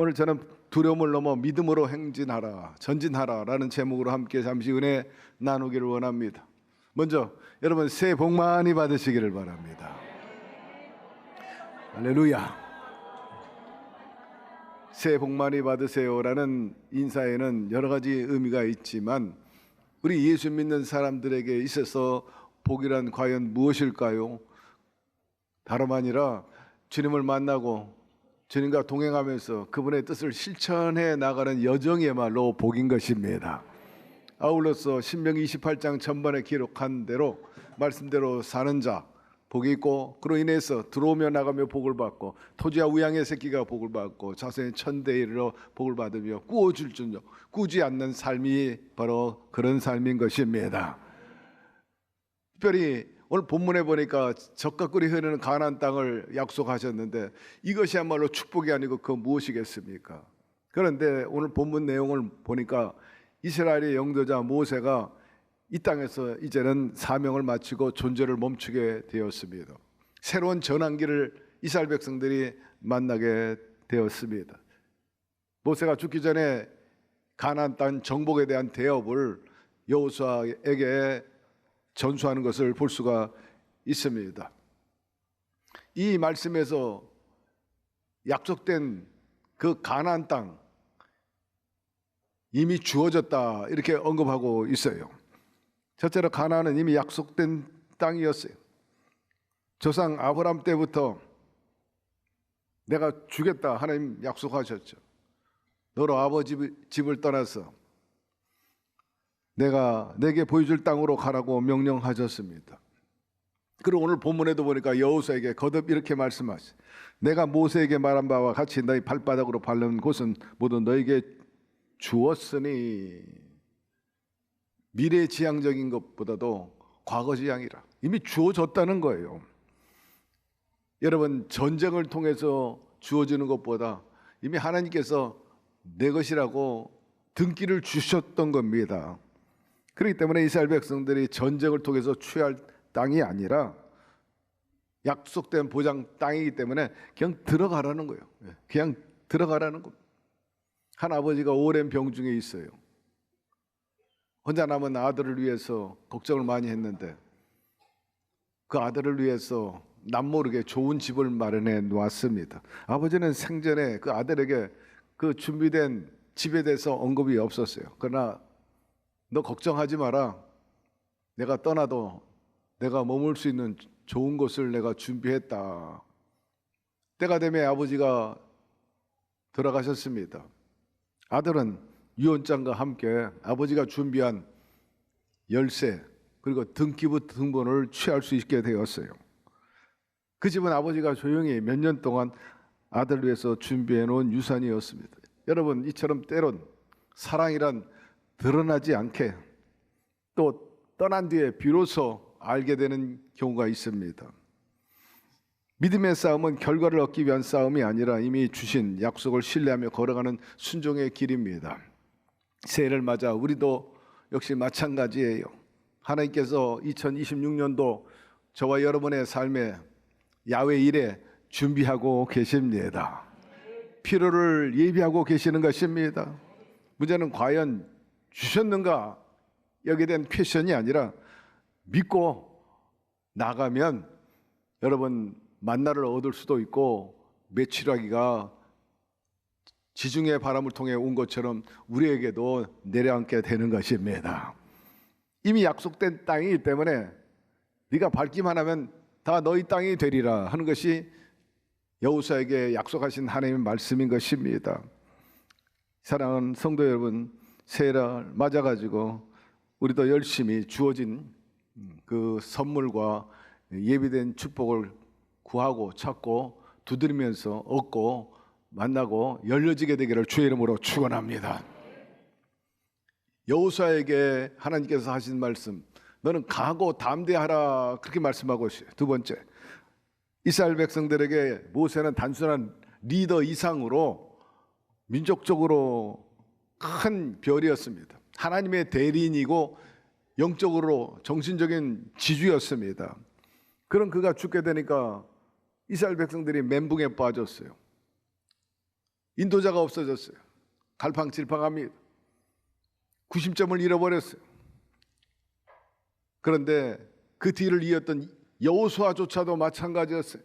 오늘 저는 두려움을 넘어 믿음으로 행진하라, 전진하라라는 제목으로 함께 잠시 은혜 나누기를 원합니다. 먼저 여러분 새해 복 많이 받으시기를 바랍니다. 할렐루야. 새해 복 많이 받으세요라는 인사에는 여러 가지 의미가 있지만 우리 예수 믿는 사람들에게 있어서 복이란 과연 무엇일까요? 다름 아니라 주님을 만나고 주님과 동행하면서 그분의 뜻을 실천해 나가는 여정이야말로 복인 것입니다. 아울러서 신명기 28장 전반에 기록한 대로 말씀대로 사는 자 복이 있고 그로 인해서 들어오며 나가며 복을 받고 토지와 우양의 새끼가 복을 받고 자손의 천대에 이르러 복을 받으며 꾸어줄 줄요 꾸지 않는 삶이 바로 그런 삶인 것입니다. 특별히 오늘 본문에 보니까 적과 꿀이 흐르는 가나안 땅을 약속하셨는데 이것이야말로 축복이 아니고 그 무엇이겠습니까? 그런데 오늘 본문 내용을 보니까 이스라엘의 영도자 모세가 이 땅에서 이제는 사명을 마치고 존재를 멈추게 되었습니다. 새로운 전환기를 이스라엘 백성들이 만나게 되었습니다. 모세가 죽기 전에 가나안 땅 정복에 대한 대업을 여호수아에게 전수하는 것을 볼 수가 있습니다. 이 말씀에서 약속된 그 가나안 땅 이미 주어졌다 이렇게 언급하고 있어요. 첫째로 가나안은 이미 약속된 땅이었어요. 조상 아브람 때부터 내가 주겠다 하나님 약속하셨죠. 너로 아버지 집을 떠나서 내가 내게 보여줄 땅으로 가라고 명령하셨습니다. 그리고 오늘 본문에도 보니까 여호수에게 거듭 이렇게 말씀하시. 내가 모세에게 말한 바와 같이 너희 발바닥으로 밟는 곳은 모두 너에게 주었으니 미래 지향적인 것보다도 과거 지향이라 이미 주어졌다는 거예요. 여러분 전쟁을 통해서 주어지는 것보다 이미 하나님께서 내 것이라고 등기를 주셨던 겁니다. 그렇기 때문에 이스라엘 백성들이 전쟁을 통해서 취할 땅이 아니라 약속된 보장 땅이기 때문에 그냥 들어가라는 거예요. 예, 그냥 들어가라는 겁니다. 한 아버지가 오랜 병 중에 있어요. 혼자 남은 아들을 위해서 걱정을 많이 했는데 그 아들을 위해서 남모르게 좋은 집을 마련해 놓았습니다. 아버지는 생전에 그 아들에게 그 준비된 집에 대해서 언급이 없었어요. 그러나 너 걱정하지 마라. 내가 떠나도 내가 머물 수 있는 좋은 곳을 내가 준비했다. 때가 되면 아버지가 돌아가셨습니다. 아들은 유언장과 함께 아버지가 준비한 열쇠 그리고 등기부 등본을 취할 수 있게 되었어요. 그 집은 아버지가 조용히 몇 년 동안 아들을 위해서 준비해 놓은 유산이었습니다. 여러분 이처럼 때론 사랑이란 드러나지 않게 또 떠난 뒤에 비로소 알게 되는 경우가 있습니다. 믿음의 싸움은 결과를 얻기 위한 싸움이 아니라 이미 주신 약속을 신뢰하며 걸어가는 순종의 길입니다. 새해를 맞아 우리도 역시 마찬가지예요. 하나님께서 2026년도 저와 여러분의 삶에 야외 일에 준비하고 계십니다. 필요를 예비하고 계시는 것입니다. 문제는 과연 주셨는가 여기에 대한 퀘션이 아니라 믿고 나가면 여러분 만나를 얻을 수도 있고 매출하기가 지중해 바람을 통해 온 것처럼 우리에게도 내려앉게 되는 것입니다. 이미 약속된 땅이기 때문에 네가 밟기만 하면 다 너희 땅이 되리라 하는 것이 여호수아에게 약속하신 하나님의 말씀인 것입니다. 사랑하는 성도 여러분, 새해를 맞아 가지고 우리도 열심히 주어진 그 선물과 예비된 축복을 구하고 찾고 두드리면서 얻고 만나고 열려지게 되기를 주의 이름으로 축원합니다. 여호수아에게 하나님께서 하신 말씀, 너는 강하고 담대하라 그렇게 말씀하고 있어요. 두 번째, 이스라엘 백성들에게 모세는 단순한 리더 이상으로 민족적으로 큰 별이었습니다. 하나님의 대리인이고 영적으로 정신적인 지주였습니다. 그런 그가 죽게 되니까 이스라엘 백성들이 멘붕에 빠졌어요. 인도자가 없어졌어요. 갈팡질팡합니다. 구심점을 잃어버렸어요. 그런데 그 뒤를 이었던 여호수아조차도 마찬가지였어요.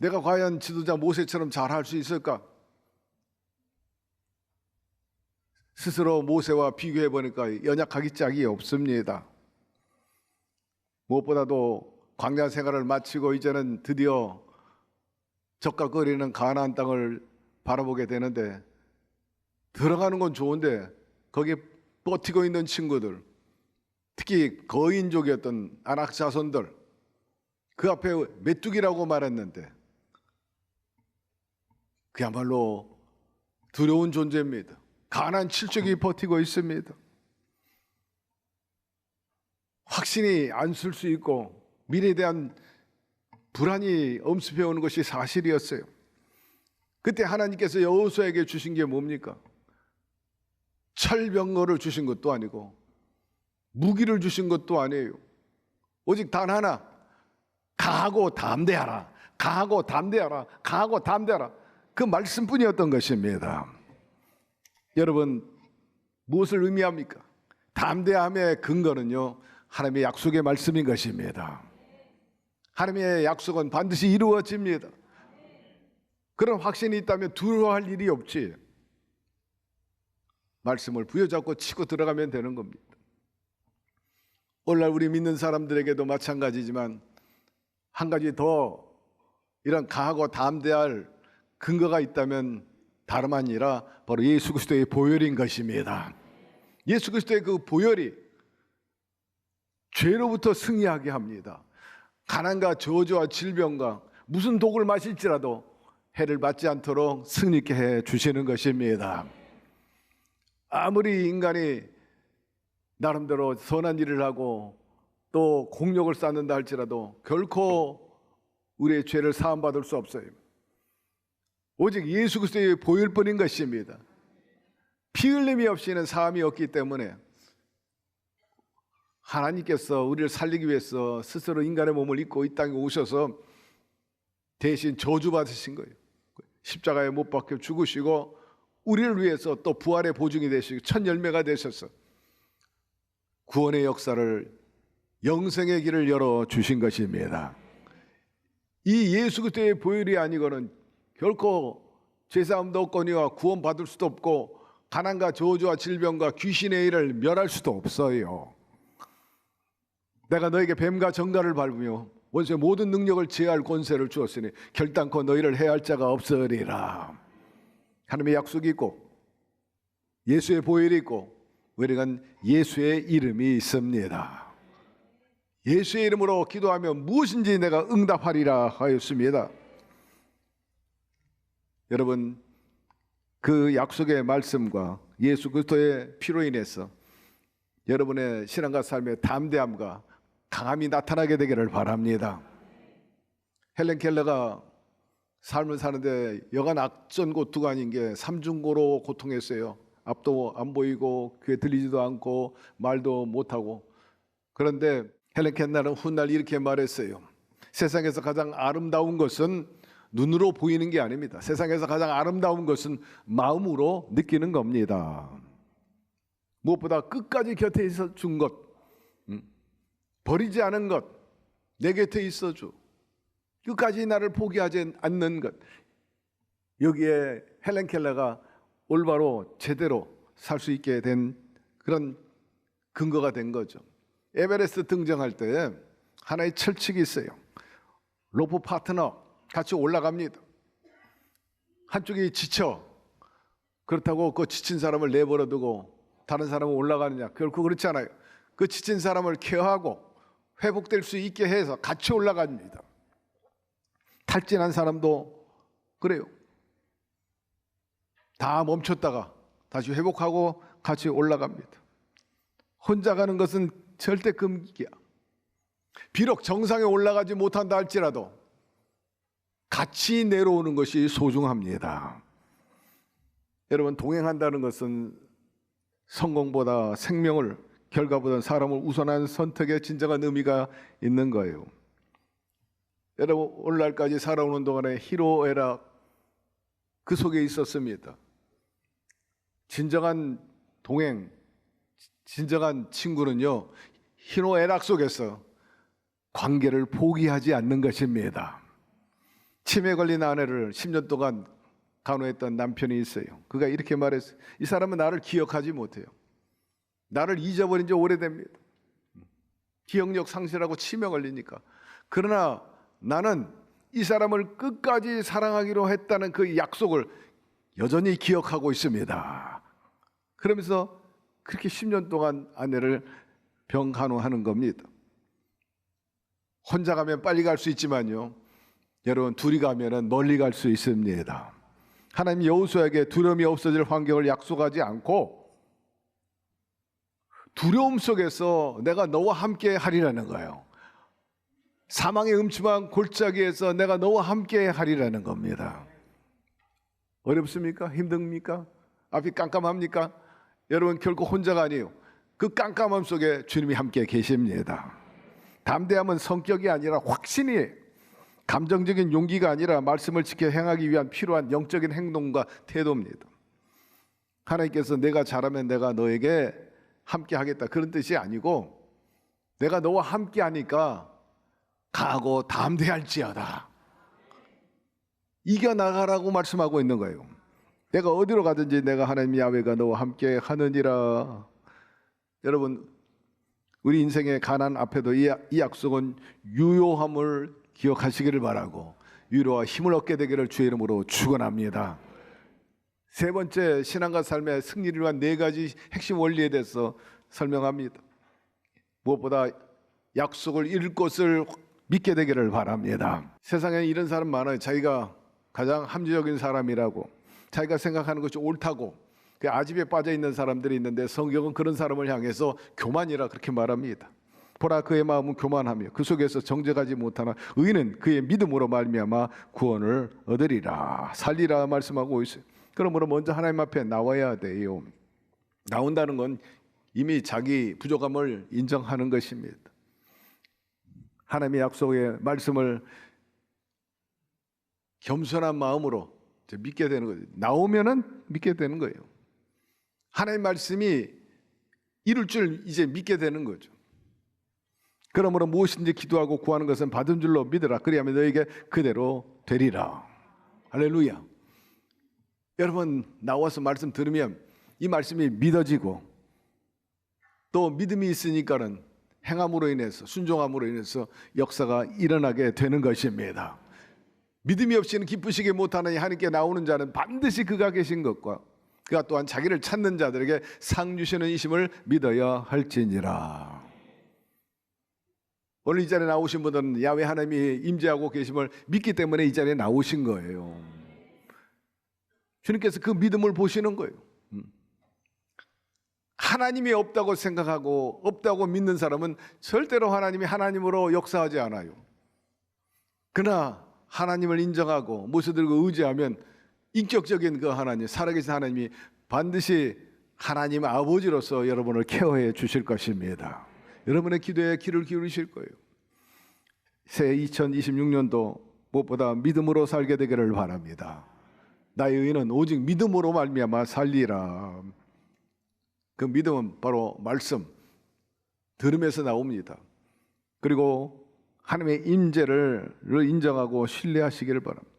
내가 과연 지도자 모세처럼 잘할 수 있을까? 스스로 모세와 비교해 보니까 연약하기 짝이 없습니다. 무엇보다도 광야 생활을 마치고 이제는 드디어 적각거리는 가나안 땅을 바라보게 되는데 들어가는 건 좋은데 거기에 버티고 있는 친구들 특히 거인족이었던 아낙 자손들 그 앞에 메뚜기라고 말했는데 그야말로 두려운 존재입니다. 가난 칠족이 버티고 있습니다. 확신이 안 쓸 수 있고 미래에 대한 불안이 엄습해 오는 것이 사실이었어요. 그때 하나님께서 여호수아에게 주신 게 뭡니까? 철병거를 주신 것도 아니고 무기를 주신 것도 아니에요. 오직 단 하나 강하고 담대하라. 강하고 담대하라. 강하고 담대하라. 그 말씀뿐이었던 것입니다. 여러분 무엇을 의미합니까? 담대함의 근거는요. 하나님의 약속의 말씀인 것입니다. 하나님의 약속은 반드시 이루어집니다. 그런 확신이 있다면 두려워할 일이 없지. 말씀을 부여잡고 치고 들어가면 되는 겁니다. 오늘날 우리 믿는 사람들에게도 마찬가지지만 한 가지 더 이런 강하고 담대할 근거가 있다면 다름 아니라 바로 예수 그리스도의 보혈인 것입니다. 예수 그리스도의 그 보혈이 죄로부터 승리하게 합니다. 가난과 저주와 질병과 무슨 독을 마실지라도 해를 받지 않도록 승리케 해 주시는 것입니다. 아무리 인간이 나름대로 선한 일을 하고 또 공력을 쌓는다 할지라도 결코 우리의 죄를 사함받을 수 없어요. 오직 예수 그리스도의 보혈뿐인 것입니다. 피 흘림이 없이는 사함이 없기 때문에 하나님께서 우리를 살리기 위해서 스스로 인간의 몸을 입고 이 땅에 오셔서 대신 저주받으신 거예요. 십자가에 못 박혀 죽으시고 우리를 위해서 또 부활의 보증이 되시고 첫 열매가 되셔서 구원의 역사를 영생의 길을 열어 주신 것입니다. 이 예수 그리스도의 보혈이 아니고는 결코 죄사함도 없거니와 구원 받을 수도 없고 가난과 저주와 질병과 귀신의 일을 멸할 수도 없어요. 내가 너에게 뱀과 정갈을 밟으며 원수의 모든 능력을 제할 권세를 주었으니 결단코 너희를 해할 자가 없으리라. 하나님의 약속이 있고 예수의 보혈이 있고 우리는 예수의 이름이 있습니다. 예수의 이름으로 기도하면 무엇인지 내가 응답하리라 하였습니다. 여러분 그 약속의 말씀과 예수 그리스도의 피로 인해서 여러분의 신앙과 삶의 담대함과 강함이 나타나게 되기를 바랍니다. 헬렌 켈러가 삶을 사는데 여간 악전고 두간인 게 삼중고로 고통했어요. 앞도 안 보이고 귀에 들리지도 않고 말도 못하고 그런데 헬렌 켈러는 훗날 이렇게 말했어요. 세상에서 가장 아름다운 것은 눈으로 보이는 게 아닙니다. 세상에서 가장 아름다운 것은 마음으로 느끼는 겁니다. 무엇보다 끝까지 곁에 있어 준 것, 음, 버리지 않은 것, 내 곁에 있어 줘. 끝까지 나를 포기하지 않는 것. 여기에 헬렌 켈러가 올바로 제대로 살 수 있게 된 그런 근거가 된 거죠. 에베레스트 등정할 때 하나의 철칙이 있어요. 로프 파트너 같이 올라갑니다. 한쪽이 지쳐 그렇다고 그 지친 사람을 내버려 두고 다른 사람은 올라가느냐 결코 그렇지 않아요. 그 지친 사람을 케어하고 회복될 수 있게 해서 같이 올라갑니다. 탈진한 사람도 그래요. 다 멈췄다가 다시 회복하고 같이 올라갑니다. 혼자 가는 것은 절대 금기야. 비록 정상에 올라가지 못한다 할지라도 같이 내려오는 것이 소중합니다. 여러분 동행한다는 것은 성공보다 생명을 결과보다 사람을 우선한 선택의 진정한 의미가 있는 거예요. 여러분 오늘날까지 살아오는 동안에 희로애락 그 속에 있었습니다. 진정한 동행, 진정한 친구는요, 희노애락 속에서 관계를 포기하지 않는 것입니다. 치매 걸린 아내를 10년 동안 간호했던 남편이 있어요. 그가 이렇게 말했어요. 이 사람은 나를 기억하지 못해요. 나를 잊어버린 지 오래됩니다. 기억력 상실하고 치매 걸리니까. 그러나 나는 이 사람을 끝까지 사랑하기로 했다는 그 약속을 여전히 기억하고 있습니다. 그러면서 그렇게 10년 동안 아내를 병 간호하는 겁니다. 혼자 가면 빨리 갈 수 있지만요. 여러분 둘이 가면은 멀리 갈 수 있습니다. 하나님 여호수아에게 두려움이 없어질 환경을 약속하지 않고 두려움 속에서 내가 너와 함께 하리라는 거예요. 사망의 음침한 골짜기에서 내가 너와 함께 하리라는 겁니다. 어렵습니까? 힘듭니까? 앞이 깜깜합니까? 여러분 결코 혼자가 아니에요. 그 깜깜함 속에 주님이 함께 계십니다. 담대함은 성격이 아니라 확신이 감정적인 용기가 아니라 말씀을 지켜 행하기 위한 필요한 영적인 행동과 태도입니다. 하나님께서 내가 잘하면 내가 너에게 함께 하겠다 그런 뜻이 아니고 내가 너와 함께 하니까 가고 담대할지어다. 이겨 나가라고 말씀하고 있는 거예요. 내가 어디로 가든지 내가 하나님 야외가 너와 함께 하느니라. 여러분 우리 인생의 가난 앞에도 이, 이 약속은 유효함을 기억하시기를 바라고 위로와 힘을 얻게 되기를 주의 이름으로 축원합니다. 세 번째 신앙과 삶의 승리를 위한 네 가지 핵심 원리에 대해서 설명합니다. 무엇보다 약속을 이룰 것을 믿게 되기를 바랍니다. 세상에 이런 사람 많아요. 자기가 가장 합리적인 사람이라고 자기가 생각하는 것이 옳다고 그 아집에 빠져 있는 사람들이 있는데 성경은 그런 사람을 향해서 교만이라 그렇게 말합니다. 보라 그의 마음은 교만하며 그 속에서 정죄하지 못하나 의는 그의 믿음으로 말미암아 구원을 얻으리라 살리라 말씀하고 있어요. 그러므로 먼저 하나님 앞에 나와야 돼요. 나온다는 건 이미 자기 부족함을 인정하는 것입니다. 하나님의 약속의 말씀을 겸손한 마음으로 믿게 되는 거죠. 나오면은 믿게 되는 거예요. 하나님 말씀이 이룰 줄 이제 믿게 되는 거죠. 그러므로 무엇인지 기도하고 구하는 것은 받은 줄로 믿으라. 그리하면 너에게 그대로 되리라. 할렐루야. 여러분 나와서 말씀 들으면 이 말씀이 믿어지고 또 믿음이 있으니까는 행함으로 인해서 순종함으로 인해서 역사가 일어나게 되는 것입니다. 믿음이 없이는 기쁘시게 못하는 하나님께 나오는 자는 반드시 그가 계신 것과 그가 또한 자기를 찾는 자들에게 상 주시는 이심을 믿어야 할지니라. 오늘 이 자리에 나오신 분들은 야외 하나님이 임재하고 계심을 믿기 때문에 이 자리에 나오신 거예요. 주님께서 그 믿음을 보시는 거예요. 음. 하나님이 없다고 생각하고 없다고 믿는 사람은 절대로 하나님이 하나님으로 역사하지 않아요. 그러나 하나님을 인정하고 모셔들고 의지하면 인격적인 그 하나님, 살아계신 하나님이 반드시 하나님 아버지로서 여러분을 케어해 주실 것입니다. 여러분의 기도에 귀를 기울이실 거예요. 새 2026년도 무엇보다 믿음으로 살게 되기를 바랍니다. 나의 의는 오직 믿음으로 말미암아 살리라. 그 믿음은 바로 말씀 들음에서 나옵니다. 그리고 하나님의 임재를 인정하고 신뢰하시기를 바랍니다.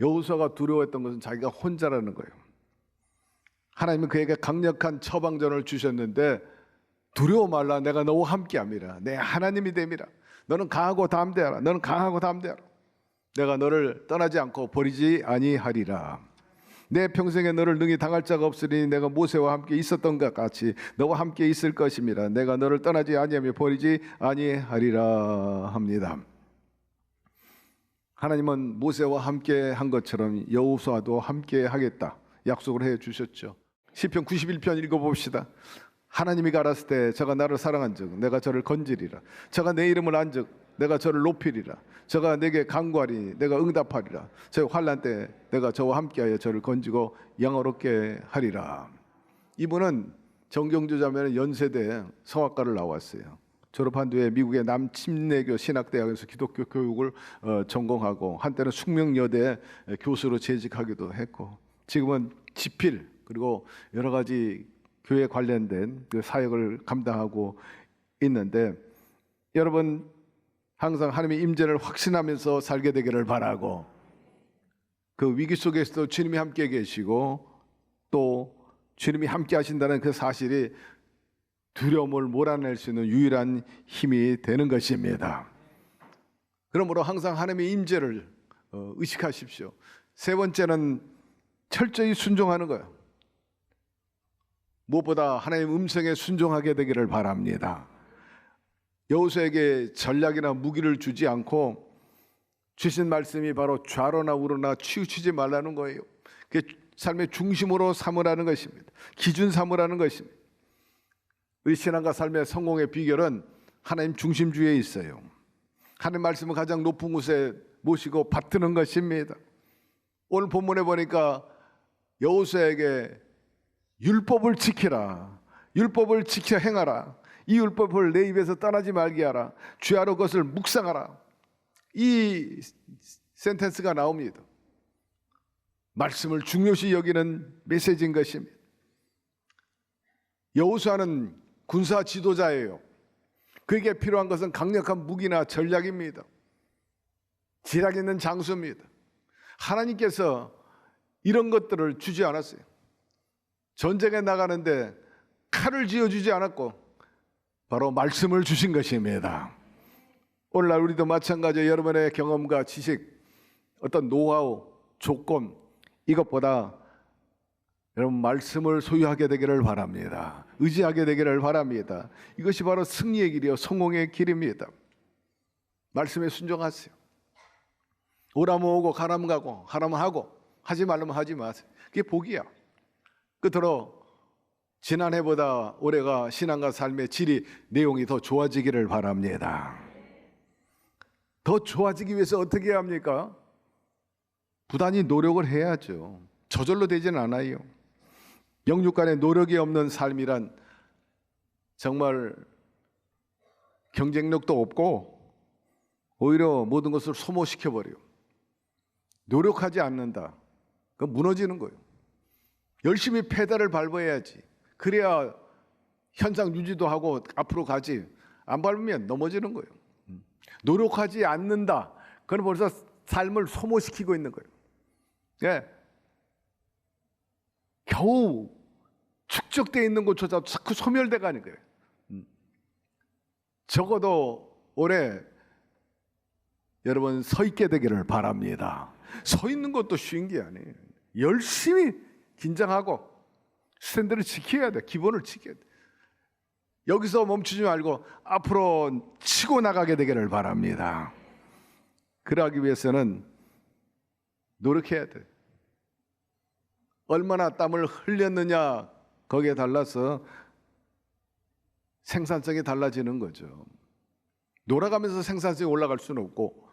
여호수아가 두려워했던 것은 자기가 혼자라는 거예요. 하나님은 그에게 강력한 처방전을 주셨는데 두려워 말라. 내가 너와 함께함이라 내 하나님이 됨이라 너는 강하고 담대하라. 너는 강하고 담대하라. 내가 너를 떠나지 않고 버리지 아니하리라. 내 평생에 너를 능히 당할 자가 없으니 내가 모세와 함께 있었던 것 같이 너와 함께 있을 것임이라 내가 너를 떠나지 아니하며 버리지 아니하리라 합니다. 하나님은 모세와 함께 한 것처럼 여호수아도 함께 하겠다 약속을 해 주셨죠. 시편 91편 읽어 봅시다 하나님이 가랐을 때 저가 나를 사랑한즉 내가 저를 건지리라. 저가 내 이름을 안즉 내가 저를 높이리라. 저가 내게 간구하리 내가 응답하리라. 저 환란 때 내가 저와 함께하여 저를 건지고 영어롭게 하리라. 이분은 정경주자면 연세대 성악가를 나왔어요. 졸업한 뒤에 미국의 남침례교 신학대학에서 기독교 교육을 어, 전공하고 한때는 숙명여대 교수로 재직하기도 했고 지금은 지필 그리고 여러 가지 교회 관련된 그 사역을 감당하고 있는데 여러분 항상 하나님의 임재를 확신하면서 살게 되기를 바라고 그 위기 속에서도 주님이 함께 계시고 또 주님이 함께 하신다는 그 사실이 두려움을 몰아낼 수 있는 유일한 힘이 되는 것입니다. 그러므로 항상 하나님의 임재를 어, 의식하십시오. 세 번째는 철저히 순종하는 거예요. 무엇보다 하나님 음성에 순종하게 되기를 바랍니다. 여호수에게 전략이나 무기를 주지 않고 주신 말씀이 바로 좌로나 우로나 치우치지 말라는 거예요. 그 삶의 중심으로 삼으라는 것입니다. 기준 삼으라는 것입니다. 우리 신앙과 삶의 성공의 비결은 하나님 중심주의에 있어요. 하나님 말씀을 가장 높은 곳에 모시고 받드는 것입니다. 오늘 본문에 보니까 여호수에게 율법을 지키라. 율법을 지켜 행하라. 이 율법을 내 입에서 떠나지 말게 하라. 주야로 그것을 묵상하라. 이 센텐스가 나옵니다. 말씀을 중요시 여기는 메시지인 것입니다. 여호수아는 군사 지도자예요. 그에게 필요한 것은 강력한 무기나 전략입니다. 지략 있는 장수입니다. 하나님께서 이런 것들을 주지 않았어요. 전쟁에 나가는데 칼을 쥐어주지 않았고 바로 말씀을 주신 것입니다. 오늘날 우리도 마찬가지 여러분의 경험과 지식, 어떤 노하우, 조건 이것보다 여러분 말씀을 소유하게 되기를 바랍니다. 의지하게 되기를 바랍니다. 이것이 바로 승리의 길이요 성공의 길입니다. 말씀에 순종하세요. 오라면 오고 가라면 가고 하라면 하고 하지 말라면 하지 마세요. 그게 복이야. 끝으로 지난해보다 올해가 신앙과 삶의 질이 내용이 더 좋아지기를 바랍니다. 더 좋아지기 위해서 어떻게 해야 합니까? 부단히 노력을 해야죠. 저절로 되지는 않아요. 영육 간의 노력이 없는 삶이란 정말 경쟁력도 없고 오히려 모든 것을 소모시켜 버려요. 노력하지 않는다. 그건 무너지는 거예요. 열심히 페달을 밟아야지. 그래야 현상 유지도 하고 앞으로 가지. 안 밟으면 넘어지는 거예요. 음. 노력하지 않는다. 그건 벌써 삶을 소모시키고 있는 거예요. 예. 겨우 축적되어 있는 것조차 자꾸 소멸돼 가는 거예요. 음. 적어도 올해 여러분 서 있게 되기를 바랍니다. 서 있는 것도 쉬운 게 아니에요. 열심히 긴장하고 스탠드를 지켜야 돼. 기본을 지켜야 돼. 여기서 멈추지 말고 앞으로 치고 나가게 되기를 바랍니다. 그러기 위해서는 노력해야 돼. 얼마나 땀을 흘렸느냐 거기에 달라서 생산성이 달라지는 거죠. 놀아가면서 생산성이 올라갈 수는 없고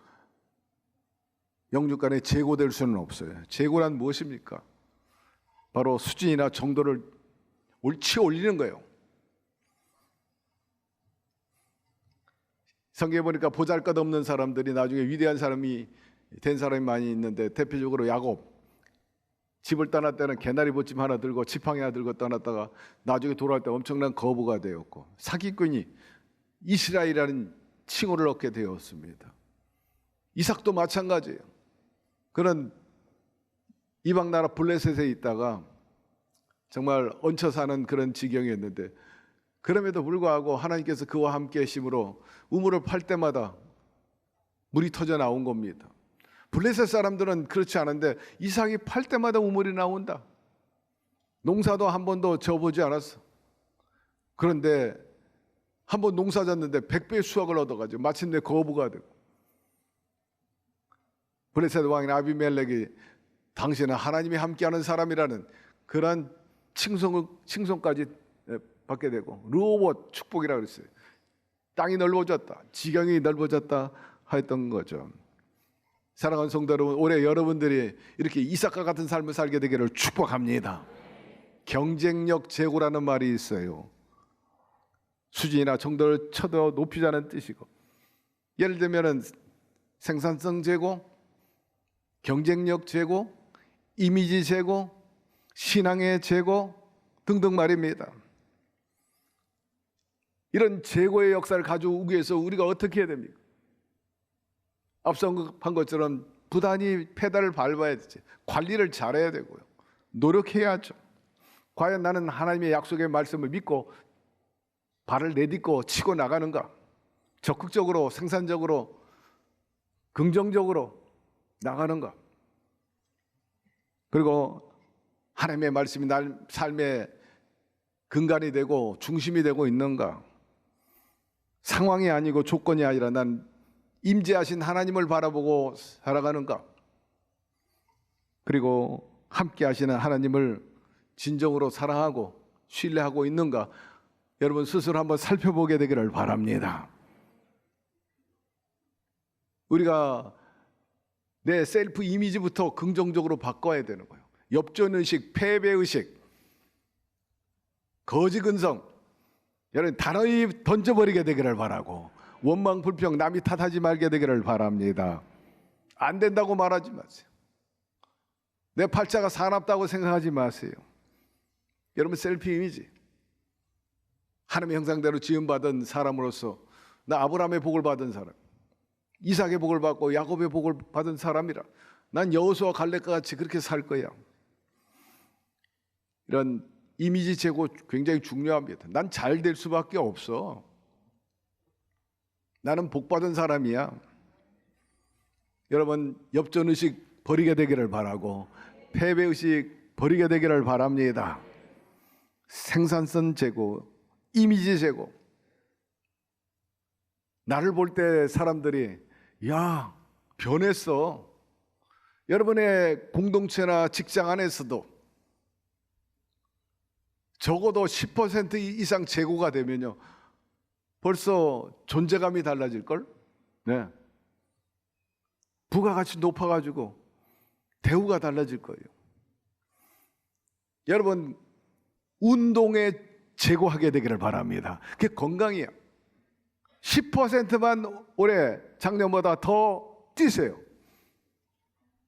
영육 간에 재고될 수는 없어요. 재고란 무엇입니까? 바로 수준이나 정도를 옳지 올리는 거예요. 성경에 보니까 보잘것없는 사람들이 나중에 위대한 사람이 된 사람이 많이 있는데 대표적으로 야곱 집을 떠날 때는 개나리 보침 하나 들고 지팡이 하나 들고 떠났다가 나중에 돌아올 때 엄청난 거부가 되었고 사기꾼이 이스라엘이라는 칭호를 얻게 되었습니다. 이삭도 마찬가지예요. 그런 이방 나라 블레셋에 있다가 정말 얹혀 사는 그런 지경이었는데 그럼에도 불구하고 하나님께서 그와 함께 하심으로 우물을 팔 때마다 물이 터져 나온 겁니다. 블레셋 사람들은 그렇지 않은데 이삭이 팔 때마다 우물이 나온다. 농사도 한 번도 져보지 않았어. 그런데 한 번 농사 졌는데 백배의 수확을 얻어가지고 마침내 거부가 되고 블레셋 왕인 아비멜렉이 당신은 하나님이 함께하는 사람이라는 그러한 칭송, 칭송까지 받게 되고 르호봇 축복이라 그랬어요. 땅이 넓어졌다. 지경이 넓어졌다 했던 거죠. 사랑하는 성도 여러분, 올해 여러분들이 이렇게 이삭과 같은 삶을 살게 되기를 축복합니다. 경쟁력 제고라는 말이 있어요. 수준이나 정도를 쳐도 높이자는 뜻이고 예를 들면은 생산성 제고, 경쟁력 제고, 이미지 제고, 신앙의 제고 등등 말입니다. 이런 제고의 역사를 가져오기 위해서 우리가 어떻게 해야 됩니까? 앞서 언급한 것처럼 부단히 페달을 밟아야 되지. 관리를 잘해야 되고요. 노력해야죠. 과연 나는 하나님의 약속의 말씀을 믿고 발을 내딛고 치고 나가는가? 적극적으로 생산적으로 긍정적으로 나가는가? 그리고 하나님의 말씀이 날 삶의 근간이 되고 중심이 되고 있는가? 상황이 아니고 조건이 아니라 난 임재하신 하나님을 바라보고 살아가는가? 그리고 함께 하시는 하나님을 진정으로 사랑하고 신뢰하고 있는가? 여러분 스스로 한번 살펴보게 되기를 바랍니다. 우리가 내 셀프 이미지부터 긍정적으로 바꿔야 되는 거예요. 엽전 의식, 패배 의식, 거지 근성, 여러분 단호히 던져버리게 되기를 바라고 원망 불평 남이 탓하지 말게 되기를 바랍니다. 안 된다고 말하지 마세요. 내 팔자가 사납다고 생각하지 마세요. 여러분 셀프 이미지 하나님의 형상대로 지음받은 사람으로서 나 아브라함의 복을 받은 사람 이삭의 복을 받고 야곱의 복을 받은 사람이라 난 여호수와 갈렙과 같이 그렇게 살 거야. 이런 이미지 제고 굉장히 중요합니다. 난 잘 될 수밖에 없어. 나는 복 받은 사람이야. 여러분 엽전 의식 버리게 되기를 바라고 패배 의식 버리게 되기를 바랍니다. 생산성 제고, 이미지 제고. 나를 볼 때 사람들이 야 변했어. 여러분의 공동체나 직장 안에서도 적어도 10% 이상 재고가 되면요. 벌써 존재감이 달라질 걸? 네. 부가가치 높아 가지고 대우가 달라질 거예요. 여러분 운동에 재고하게 되기를 바랍니다. 그게 건강이에요. 10%만 올해 작년보다 더 뛰세요.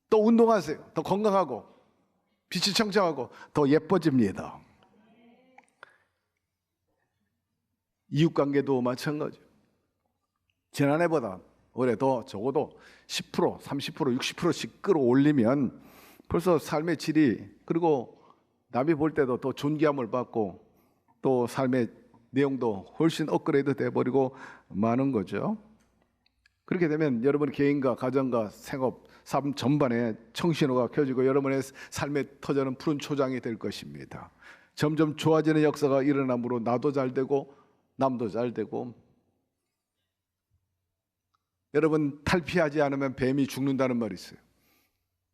또 운동하세요. 더 건강하고 빛이 청청하고 더 예뻐집니다. 이웃 관계도 마찬가지. 지난해보다 올해 더 적어도 10%, 30%, 60%씩 끌어올리면 벌써 삶의 질이 그리고 남이 볼 때도 더 존귀함을 받고 또 삶의 내용도 훨씬 업그레이드 돼 버리고 마는 거죠. 그렇게 되면 여러분 개인과 가정과 생업, 삶 전반에 청신호가 켜지고 여러분의 삶의 터전은 푸른 초장이 될 것입니다. 점점 좋아지는 역사가 일어나므로 나도 잘 되고 남도 잘 되고 여러분 탈피하지 않으면 뱀이 죽는다는 말이 있어요.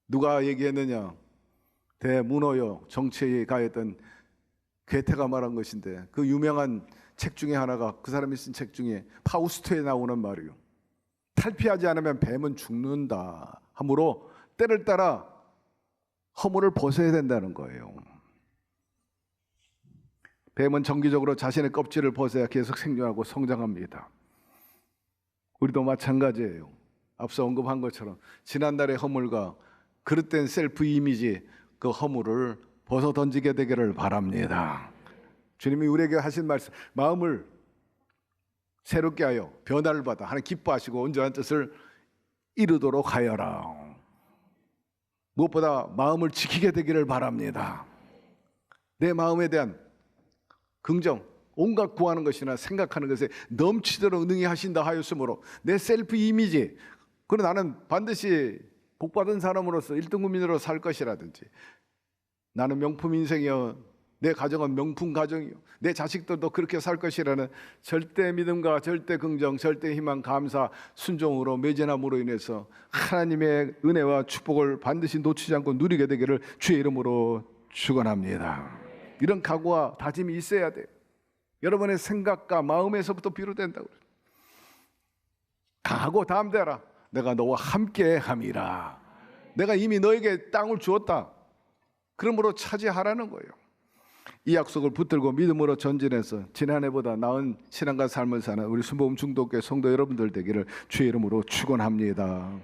누가 얘기했느냐? 대문호요 정치에 가했던 괴테가 말한 것인데 그 유명한 책 중에 하나가 그 사람이 쓴 책 중에 파우스트에 나오는 말이요. 탈피하지 않으면 뱀은 죽는다. 하므로 때를 따라 허물을 벗어야 된다는 거예요. 뱀은 정기적으로 자신의 껍질을 벗어야 계속 생존하고 성장합니다. 우리도 마찬가지예요. 앞서 언급한 것처럼 지난달의 허물과 그릇된 셀프 이미지 그 허물을 벗어 던지게 되기를 바랍니다. 주님이 우리에게 하신 말씀, 마음을 새롭게 하여 변화를 받아 하나님 기뻐하시고 온전한 뜻을 이루도록 하여라. 무엇보다 마음을 지키게 되기를 바랍니다. 내 마음에 대한 긍정, 온갖 구하는 것이나 생각하는 것에 넘치도록 능히 하신다 하였으므로 내 셀프 이미지, 그러 나는 반드시 복받은 사람으로서 1등 국민으로 살 것이라든지 나는 명품 인생이요. 내 가정은 명품 가정이요. 내 자식들도 그렇게 살 것이라는 절대 믿음과 절대 긍정, 절대 희망, 감사, 순종으로 매진함으로 인해서 하나님의 은혜와 축복을 반드시 놓치지 않고 누리게 되기를 주의 이름으로 축원합니다. 이런 각오와 다짐이 있어야 돼요. 여러분의 생각과 마음에서부터 비롯된다고 그래요. 강하고 담대하라. 내가 너와 함께 함이라. 내가 이미 너에게 땅을 주었다. 그러므로 차지하라는 거예요. 이 약속을 붙들고 믿음으로 전진해서 지난해보다 나은 신앙과 삶을 사는 우리 순복음 중독교 성도 여러분들 되기를 주의 이름으로 축원합니다.